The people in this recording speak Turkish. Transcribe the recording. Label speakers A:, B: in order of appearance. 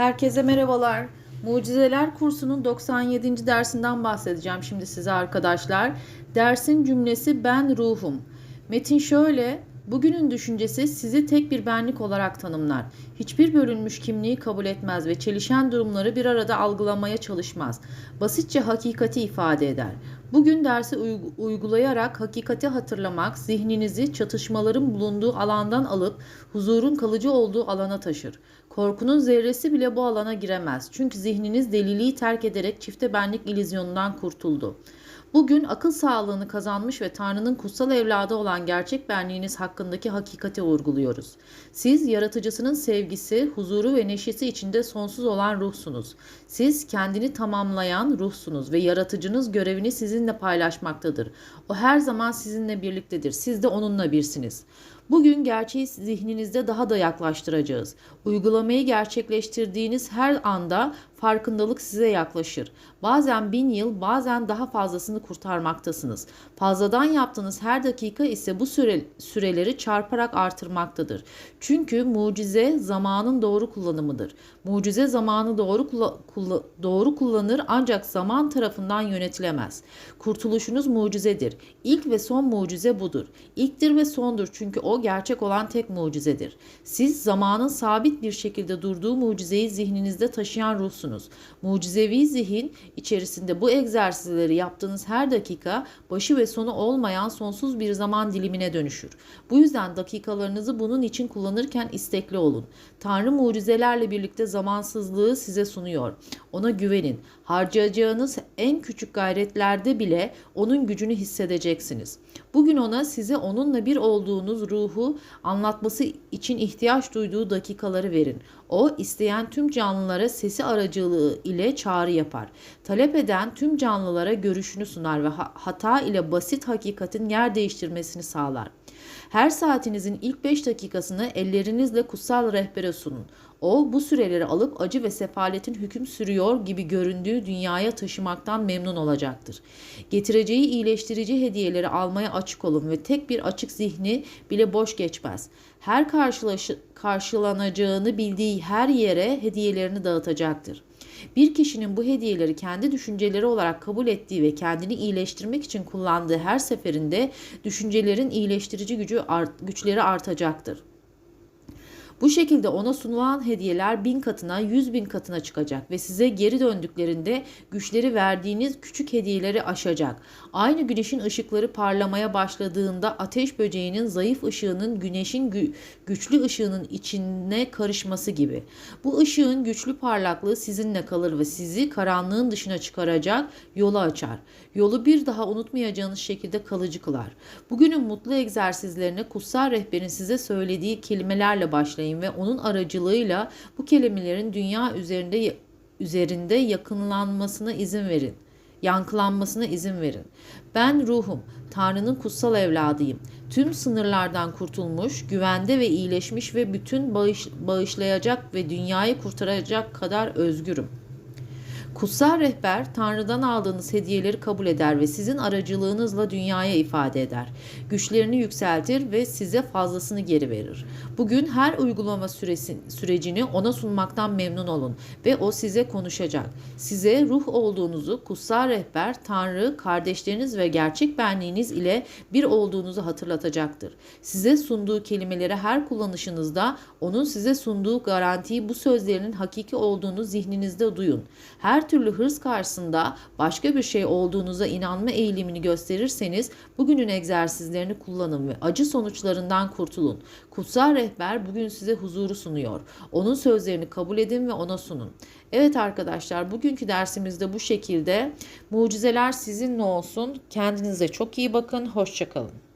A: Herkese merhabalar. Mucizeler kursunun 97. dersinden bahsedeceğim şimdi size arkadaşlar. Dersin cümlesi ben ruhum. Metin şöyle, bugünün düşüncesi sizi tek bir benlik olarak tanımlar. Hiçbir bölünmüş kimliği kabul etmez ve çelişen durumları bir arada algılamaya çalışmaz. Basitçe hakikati ifade eder. Bugün dersi uygu- uygulayarak hakikati hatırlamak, zihninizi çatışmaların bulunduğu alandan alıp huzurun kalıcı olduğu alana taşır. Korkunun zerresi bile bu alana giremez. Çünkü zihniniz deliliği terk ederek çifte benlik ilizyonundan kurtuldu. Bugün akıl sağlığını kazanmış ve Tanrı'nın kutsal evladı olan gerçek benliğiniz hakkındaki hakikati vurguluyoruz. Siz yaratıcısının sevgisi, huzuru ve neşesi içinde sonsuz olan ruhsunuz. Siz kendini tamamlayan ruhsunuz ve yaratıcınız görevini sizinle paylaşmaktadır. O her zaman sizinle birliktedir. Siz de onunla birsiniz. Bugün gerçeği zihninizde daha da yaklaştıracağız. Uygulamayı gerçekleştirdiğiniz her anda farkındalık size yaklaşır. Bazen bin yıl, bazen daha fazlasını kurtarmaktasınız. Fazladan yaptığınız her dakika ise bu süre, süreleri çarparak artırmaktadır. Çünkü mucize zamanın doğru kullanımıdır. Mucize zamanı doğru kulla- kulla- doğru kullanır ancak zaman tarafından yönetilemez. Kurtuluşunuz mucizedir. İlk ve son mucize budur. İlktir ve sondur çünkü o gerçek olan tek mucizedir. Siz zamanın sabit bir şekilde durduğu mucizeyi zihninizde taşıyan ruhsunuz. Mucizevi zihin içerisinde bu egzersizleri yaptığınız her dakika başı ve sonu olmayan sonsuz bir zaman dilimine dönüşür. Bu yüzden dakikalarınızı bunun için kullanırken istekli olun. Tanrı mucizelerle birlikte zamansızlığı size sunuyor. Ona güvenin. Harcayacağınız en küçük gayretlerde bile onun gücünü hissedeceksiniz. Bugün ona size onunla bir olduğunuz ruhu anlatması için ihtiyaç duyduğu dakikaları verin. O isteyen tüm canlılara sesi aracılığı ile çağrı yapar. Talep eden tüm canlılara görüşünü sunar ve ha- hata ile basit hakikatin yer değiştirmesini sağlar. Her saatinizin ilk 5 dakikasını ellerinizle kutsal rehbere sunun. O bu süreleri alıp acı ve sefaletin hüküm sürüyor gibi göründüğü dünyaya taşımaktan memnun olacaktır. Getireceği iyileştirici hediyeleri almaya açık olun ve tek bir açık zihni bile boş geçmez. Her karşılaşı, karşılanacağını bildiği her yere hediyelerini dağıtacaktır. Bir kişinin bu hediyeleri kendi düşünceleri olarak kabul ettiği ve kendini iyileştirmek için kullandığı her seferinde düşüncelerin iyileştirici gücü art, güçleri artacaktır. Bu şekilde ona sunulan hediyeler bin katına, yüz bin katına çıkacak ve size geri döndüklerinde güçleri verdiğiniz küçük hediyeleri aşacak. Aynı güneşin ışıkları parlamaya başladığında ateş böceğinin zayıf ışığının güneşin gü- güçlü ışığının içine karışması gibi. Bu ışığın güçlü parlaklığı sizinle kalır ve sizi karanlığın dışına çıkaracak, yolu açar. Yolu bir daha unutmayacağınız şekilde kalıcı kılar. Bugünün mutlu egzersizlerine kutsal rehberin size söylediği kelimelerle başlayın ve onun aracılığıyla bu kelimelerin dünya üzerinde üzerinde yakınlanmasına izin verin. Yankılanmasına izin verin. Ben ruhum, Tanrı'nın kutsal evladıyım. Tüm sınırlardan kurtulmuş, güvende ve iyileşmiş ve bütün bağış, bağışlayacak ve dünyayı kurtaracak kadar özgürüm. Kutsal rehber Tanrı'dan aldığınız hediyeleri kabul eder ve sizin aracılığınızla dünyaya ifade eder. Güçlerini yükseltir ve size fazlasını geri verir. Bugün her uygulama süresi, sürecini ona sunmaktan memnun olun ve o size konuşacak. Size ruh olduğunuzu kutsal rehber Tanrı, kardeşleriniz ve gerçek benliğiniz ile bir olduğunuzu hatırlatacaktır. Size sunduğu kelimeleri her kullanışınızda onun size sunduğu garantiyi bu sözlerinin hakiki olduğunu zihninizde duyun. Her türlü hırs karşısında başka bir şey olduğunuza inanma eğilimini gösterirseniz bugünün egzersizlerini kullanın ve acı sonuçlarından kurtulun. Kutsal rehber bugün size huzuru sunuyor. Onun sözlerini kabul edin ve ona sunun. Evet arkadaşlar bugünkü dersimizde bu şekilde. Mucizeler sizinle olsun. Kendinize çok iyi bakın. Hoşçakalın.